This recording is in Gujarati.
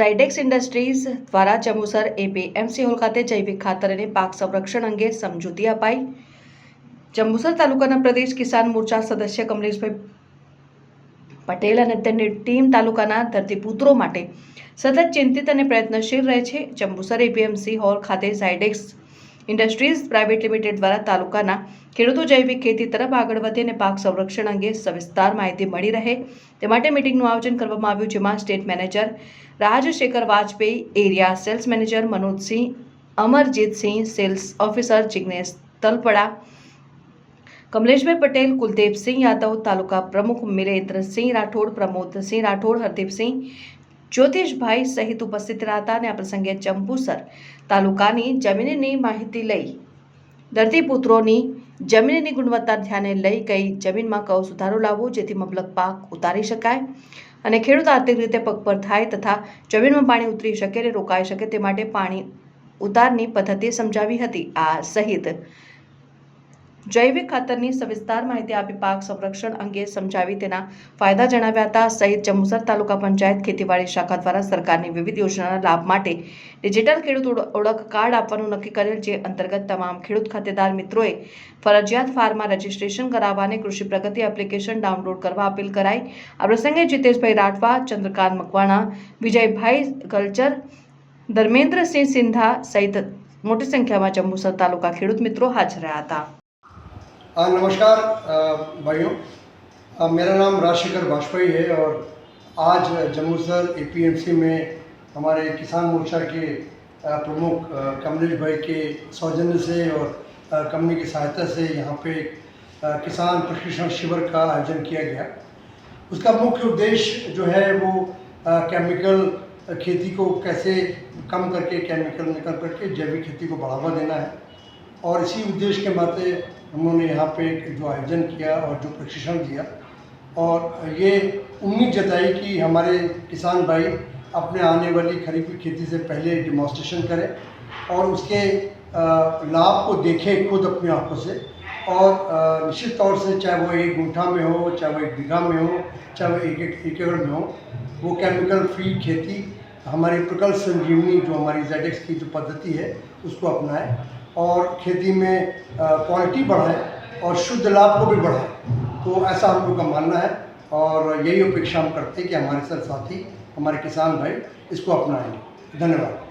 ઝાયડેક્સ ઇન્ડસ્ટ્રીઝ દ્વારા ચમુસર એપીએમસી હોલ ખાતે જૈવિક ખાતર અને પાક સંરક્ષણ અંગે સમજૂતી અપાઈ. ચંબુસર તાલુકાના પ્રદેશ કિસાન મોરચા સદસ્ય કમલેશભાઈ પટેલ અને તેમની ટીમ તાલુકાના ધરતીપુત્રો માટે સતત ચિંતિત અને પ્રયત્નશીલ રહે છે. ચંબુસર એપીએમસી હોલ ખાતે ઝાયડેક્સ ઇન્ડસ્ટ્રીઝ પ્રાઇવેટ લિમિટેડ દ્વારા તાલુકાના ખેડૂતો જૈવિક ખેતી તરફ આગળ વધે અને પાક સંરક્ષણ અંગે સવિસ્તાર માહિતી મળી રહે તે માટે મિટિંગનું આયોજન કરવામાં આવ્યું જેમાં state manager Rajshekhar Vajpayee, area sales manager Manojsinh, Amarjitsinh, sales officer Jignesh Talpada, Kamleshbhai Patel Kuldevsinh Yadav, taluka પ્રમુખ મિરેન્દ્રસિંહ રાઠોડ, પ્રમોદસિંહ રાઠોડ, હરદીપસિંહ જ્યોતિષભાઈ સહિત ઉપસ્થિત રહ્યા અને આ પ્રસંગે ચંપુસર તાલુકાની જમીનની માહિતી લઈ. ધરતીપુત્રોની જમીનની ગુણવત્તા ધ્યાને લઈ કઈ જમીનમાં કયો સુધારો લાવવો, જેથી મબલક પાક ઉતારી શકાય અને ખેડૂત આર્થિક રીતે પગભર થાય તથા જમીનમાં પાણી ઉતરી શકે અને રોકાઈ શકે તે માટે પાણી ઉતારની પદ્ધતિ સમજાવી હતી. આ સહિત જૈવિક ખાતરની સવિસ્તાર માહિતી આપી પાક સંરક્ષણ અંગે સમજાવી તેના ફાયદા જણાવ્યા હતા. સહિત જંબુસર તાલુકા પંચાયત ખેતીવાડી શાખા દ્વારા સરકારની વિવિધ યોજનાના લાભ માટે ડિજિટલ ખેડૂત ઓળ- ઓળખ કાર્ડ આપવાનું નક્કી કરેલ જે અંતર્ગત તમામ ખેડૂત ખાતેદાર મિત્રોએ ફરજિયાત ફાર્મમાં રજીસ્ટ્રેશન કરાવવા અને કૃષિ પ્રગતિ એપ્લિકેશન ડાઉનલોડ કરવા અપીલ કરાઈ. આ પ્રસંગે જીતેશભાઈ રાઠવા, ચંદ્રકાંત મકવાણા, વિજયભાઈ કલ્ચર ધર્મેન્દ્રસિંહ સિંધા સહિત મોટી સંખ્યામાં જંબુસર તાલુકા ખેડૂત મિત્રો હાજર રહ્યા હતા. नमस्कार भाइयों। मेरा नाम राजशेखर वाजपेयी है और आज जम्मूसर एपीएमसी में हमारे किसान मोर्चा के प्रमुख कमलेश भाई के सौजन्य से और कंपनी की सहायता से यहाँ पे किसान प्रशिक्षण शिविर का आयोजन किया गया। उसका मुख्य उद्देश्य जो है वो केमिकल खेती को कैसे कम करके, केमिकल निकल करके जैविक खेती को बढ़ावा देना है। और इसी उद्देश्य के नाते उन्होंने यहाँ पे जो आयोजन किया और जो प्रशिक्षण दिया। और ये उम्मीद जताई कि हमारे किसान भाई अपने आने वाली खरीफ की खेती से पहले डिमॉन्स्ट्रेशन करें और उसके लाभ को देखें खुद अपनी आँखों से। और निश्चित तौर से चाहे वो एक गुंठा में हो, चाहे वो एक बीघा में हो, चाहे वो एक एक एकड़ में हो, वो केमिकल फ्री खेती, हमारी प्रकल्प संजीवनी जो हमारी जेडेक्स की जो पद्धति है, उसको अपनाएँ। और खेती में क्वालिटी बढ़ाए और शुद्ध लाभ को भी बढ़ाए। तो ऐसा हम लोग का मानना है और यही अपेक्षा हम करते हैं कि हमारे साथ साथी, हमारे किसान भाई इसको अपनाएँगे। धन्यवाद।